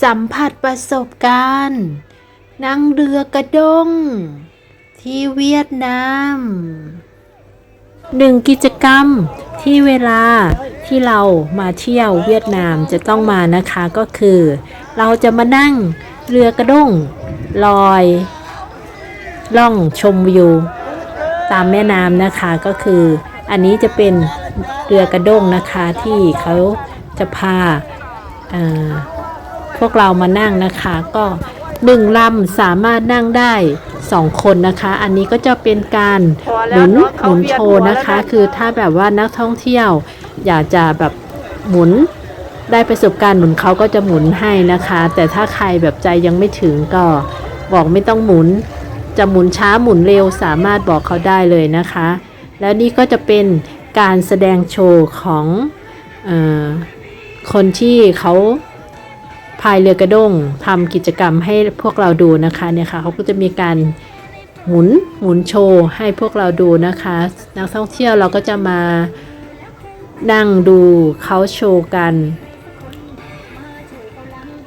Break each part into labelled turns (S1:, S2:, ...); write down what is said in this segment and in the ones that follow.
S1: สัมผัสประสบการณ์ นั่งเรือกระด้ง ที่เวียดนามหนึ่งกิจกรรมที่เวลาที่เรามาเที่ยวเวียดนามจะต้องมานะคะก็คือ เราจะมานั่งเรือกระด้งลอย ล่องชมวิวตามแม่น้ำนะคะก็คือ อันนี้จะเป็นเรือกระด้งนะคะที่เขาจะพา วกเรามานั่งนะคะ ก็หนึ่งลำสามารถนั่งได้สองคนนะคะ อันนี้ก็จะเป็นการหมุนหมุนโชว์นะคะ คือถ้าแบบว่านักท่องเที่ยว อยากจะแบบหมุนได้ประสบการณ์หมุนเขาก็จะหมุนให้นะคะ แต่ถ้าใครแบบใจยังไม่ถึงก็บอกไม่ต้องหมุน จะหมุนช้าหมุนเร็วสามารถบอกเขาได้เลยนะคะ แล้วนี่ก็จะเป็นการแสดงโชว์ของเออคนที่เขา พายเรือกระด้งทำกิจกรรมให้พวกเราดูนะคะเนี่ยค่ะเขาก็จะมีการหมุนหมุนโชว์ให้พวกเราดูนะคะ นักท่องเที่ยวเราก็จะมานั่งดูเขาโชว์กัน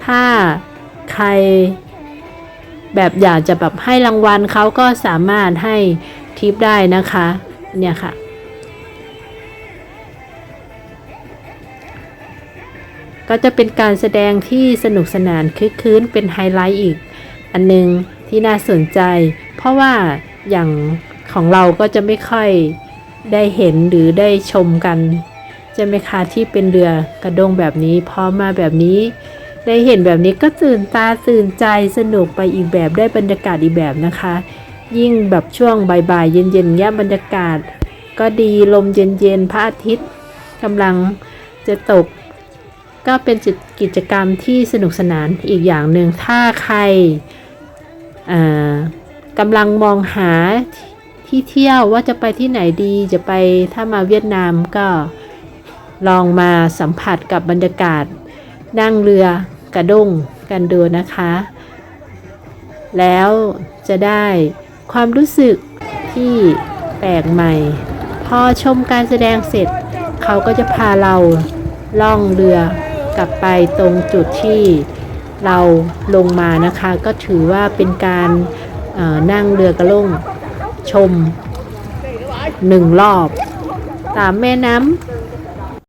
S1: ถ้าใครแบบอยากจะแบบให้รางวัลเขาก็สามารถให้ทิปได้นะคะ เนี่ยค่ะ ก็จะเป็นการแสดงที่สนุกสนานคึกคืนเป็นไฮไลท์อีก อันนึงที่น่าสนใจ เพราะว่าอย่างของเราก็จะไม่ค่อยได้เห็นหรือได้ชมกันใช่ไหมคะที่เป็นเรือกระดงแบบนี้พอมาแบบนี้ ได้เห็นแบบนี้ก็ตื่นตาตื่นใจสนุกไปอีกแบบได้บรรยากาศอีกแบบนะคะ ยิ่งแบบช่วงบ่ายๆเย็นๆเนี้ยบรรยากาศ ก็ดีลมเย็นๆพระอาทิตย์กำลังจะตก ก็เป็นกิจกรรมที่สนุกสนานอีกอย่างหนึ่งถ้าใครกำลังมองหาที่เที่ยวว่าจะไปที่ไหนดีจะไปถ้ามาเวียดนามก็ลองมาสัมผัสกับบรรยากาศ นั่งเรือกระด้งกันดูนะคะ แล้วจะได้ความรู้สึกที่แปลกใหม่ พอชมการแสดงเสร็จ เขาก็จะพาเราล่องเรือ กลับไปตรงจุดที่เราลงมานะคะ ก็ถือว่าเป็นการนั่งเรือกระล่งชมหนึ่งรอบ ตามแม่น้ำ